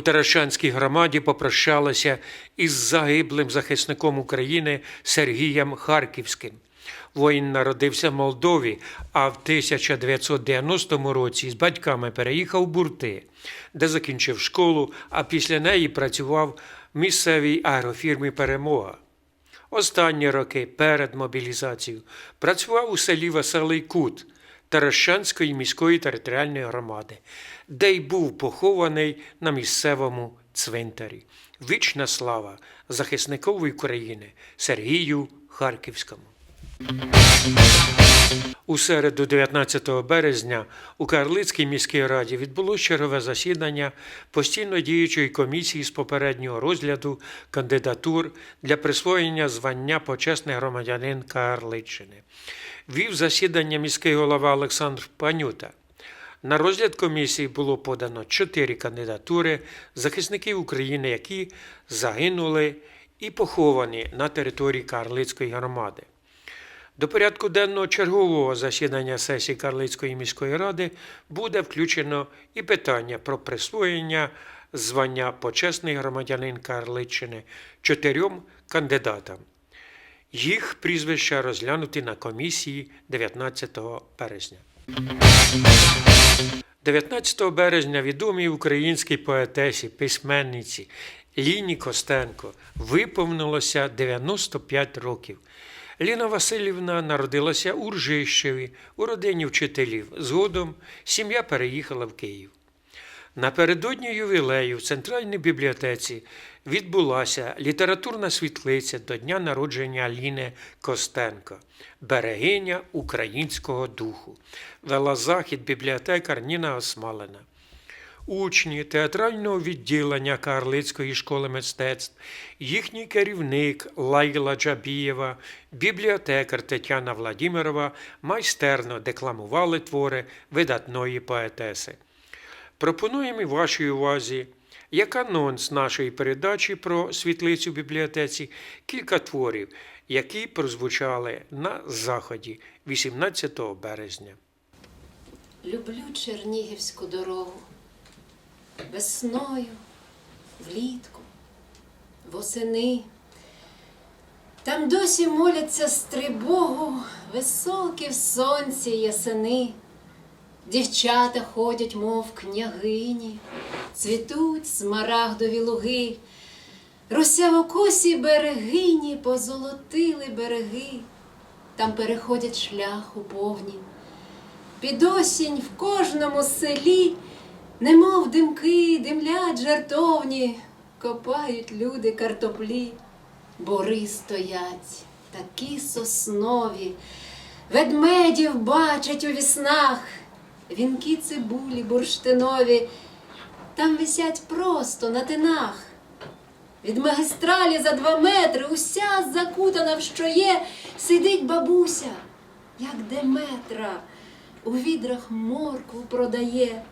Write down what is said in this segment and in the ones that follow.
у Таращанській громаді попрощалися із загиблим захисником України Сергієм Харківським. Воїн народився в Молдові, а в 1990 році з батьками переїхав в Бурти, де закінчив школу, а після неї працював в місцевій аерофірмі Перемога. Останні роки перед мобілізацією працював у селі Веселий Кут Таращанської міської територіальної громади, де й був похований на місцевому цвинтарі. Вічна слава захисникові України Сергію Харківському. У середу, 19 березня, у Карлицькій міській раді відбулося чергове засідання постійно діючої комісії з попереднього розгляду кандидатур для присвоєння звання почесний громадянин Карличчини. Вів засідання міський голова Олександр Панюта. На розгляд комісії було подано чотири кандидатури захисників України, які загинули і поховані на території Карлицької громади. До порядку денного чергового засідання сесії Карлицької міської ради буде включено і питання про присвоєння звання почесний громадянин Карличчини чотирьом кандидатам. Їх прізвища розглянуті на комісії 19 березня. 19 березня відомій українській поетесі, письменниці Ліні Костенко виповнилося 95 років. Ліна Васильівна народилася у Ржищеві у родині вчителів. Згодом сім'я переїхала в Київ. Напередодні ювілею в Центральній бібліотеці відбулася літературна світлиця до дня народження Ліни Костенко, берегиня українського духу. Вела захід бібліотекар Ніна Осмалина. Учні театрального відділення Карлицької школи мистецтв, їхній керівник Лайла Джабієва, бібліотекар Тетяна Владімирова майстерно декламували твори видатної поетеси. Пропонуємо вашій увазі, як анонс нашої передачі про світлицю бібліотеці, кілька творів, які прозвучали на заході 18 березня. Люблю Чернігівську дорогу весною, влітку, восени. Там досі моляться стрибогу високі в сонці ясени. Дівчата ходять, мов княгині, цвітуть смарагдові луги, русявокосі берегині позолотили береги, там переходять шлях у повні. Під осінь в кожному селі, немов димки, димлять жартовні, копають люди картоплі, бори стоять, такі соснові, ведмедів бачать у віснах, вінки цибулі бурштинові, там висять просто на тинах. Від магістралі за два метри уся закутана в що є, сидить бабуся, як Деметра, у відрах моркву продає.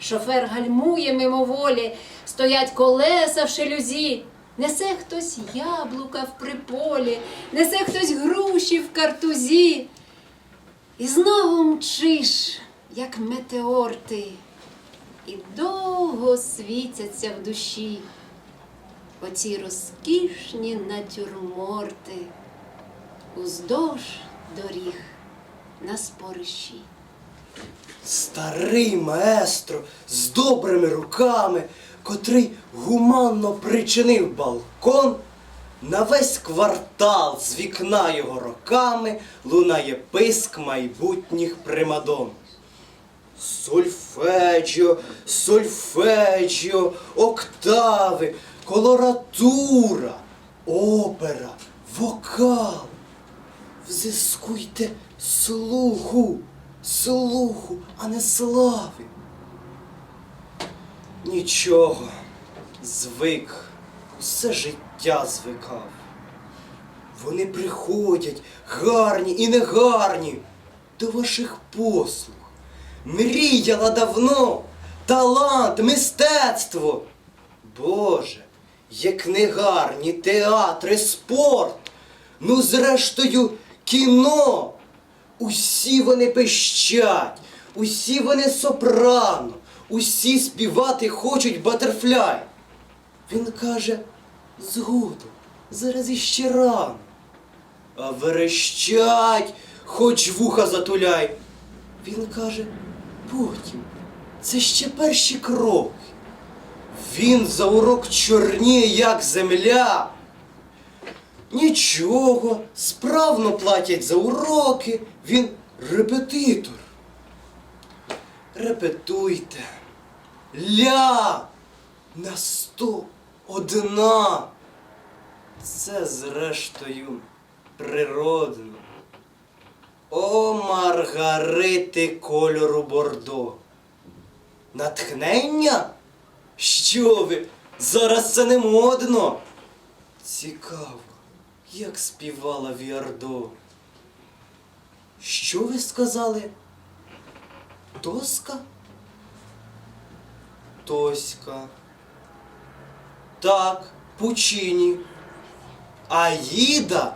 Шофер гальмує мимоволі, стоять колеса в шелюзі, несе хтось яблука в приполі, несе хтось груші в картузі. І знову мчиш, як метеор ти, і довго світяться в душі оці розкішні натюрморти уздовж доріг на спорищі. Старий маестро з добрими руками, котрий гуманно причинив балкон, на весь квартал з вікна його роками лунає писк майбутніх примадон. Сольфеджіо, сольфеджіо, октави, колоратура, опера, вокал. Взискуйте слуху, слуху, а не слави. Нічого, звик, все життя звикав. Вони приходять гарні і негарні до ваших послуг. Мріяла давно талант, мистецтво. Боже, як негарні театри, спорт. Ну, зрештою, кіно. Усі вони пищать, усі вони сопрано, усі співати хочуть батерфляй. Він каже, згодом, зараз іще рано. А верещать, хоч вуха затуляй. Він каже, потім, це ще перші кроки. Він за урок чорніє, як земля. Нічого, справно платять за уроки, він репетитор. Репетуйте. Ля на сто одна. Це зрештою природно. О, Маргарити кольору Бордо. Натхнення? Що ви? Зараз це не модно. Цікаво, як співала Віардо. Що ви сказали? Тоска? Тоська. Так, Пучині. Аїда?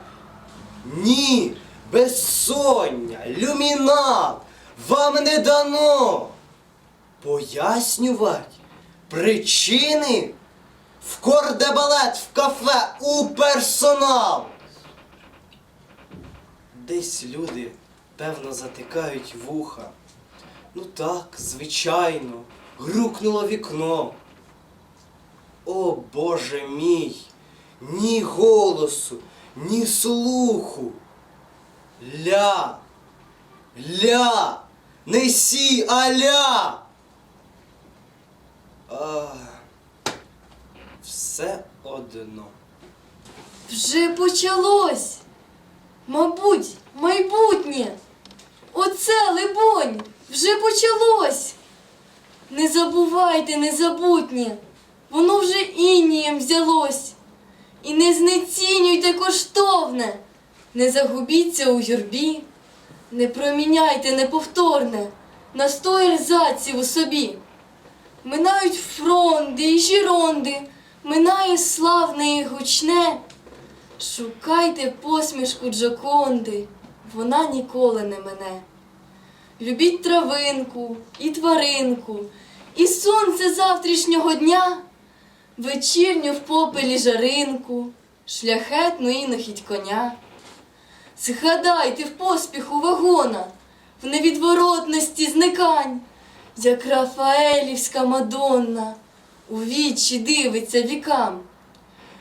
Ні, безсоння, люмінат, вам не дано. Пояснювать причини в кордебалет в кафе у персонал. Десь люди, певно, затикають вуха. Ну так, звичайно, грукнуло вікно. О Боже мій, ні голосу, ні слуху. Ля, ля, не сі, а. А, все одно. Вже почалось. Мабуть, майбутнє. Оце, либонь, вже почалось. Не забувайте незабутнє, воно вже інієм взялось. І не знецінюйте коштовне, не загубіться у юрбі, не проміняйте неповторне на сто ерзаців у собі. Минають фронди і жіронди, минає славне і гучне. Шукайте посмішку Джоконди, вона ніколи не мене. Любіть травинку і тваринку, і сонце завтрашнього дня, вечірню в попелі жаринку, шляхетну інохідь коня. Згадайте в поспіху вагона, в невідворотності зникань, як Рафаелівська Мадонна у вічі дивиться вікам.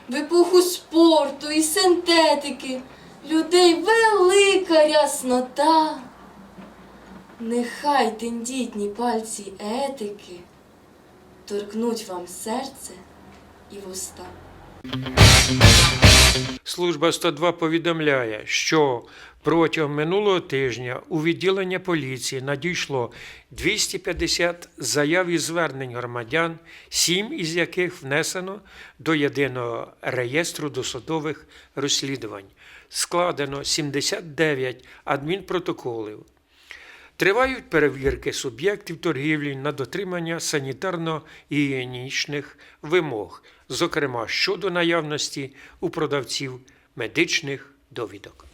В епоху спорту і синтетики людей велика ряснота. Нехай тендітні пальці етики торкнуть вам серце і вуста. Служба 102 повідомляє, що протягом минулого тижня у відділення поліції надійшло 250 заяв і звернень громадян, сім із яких внесено до єдиного реєстру досудових розслідувань. Складено 79 адмінпротоколів. Тривають перевірки суб'єктів торгівлі на дотримання санітарно-гігієнічних вимог, зокрема щодо наявності у продавців медичних довідок.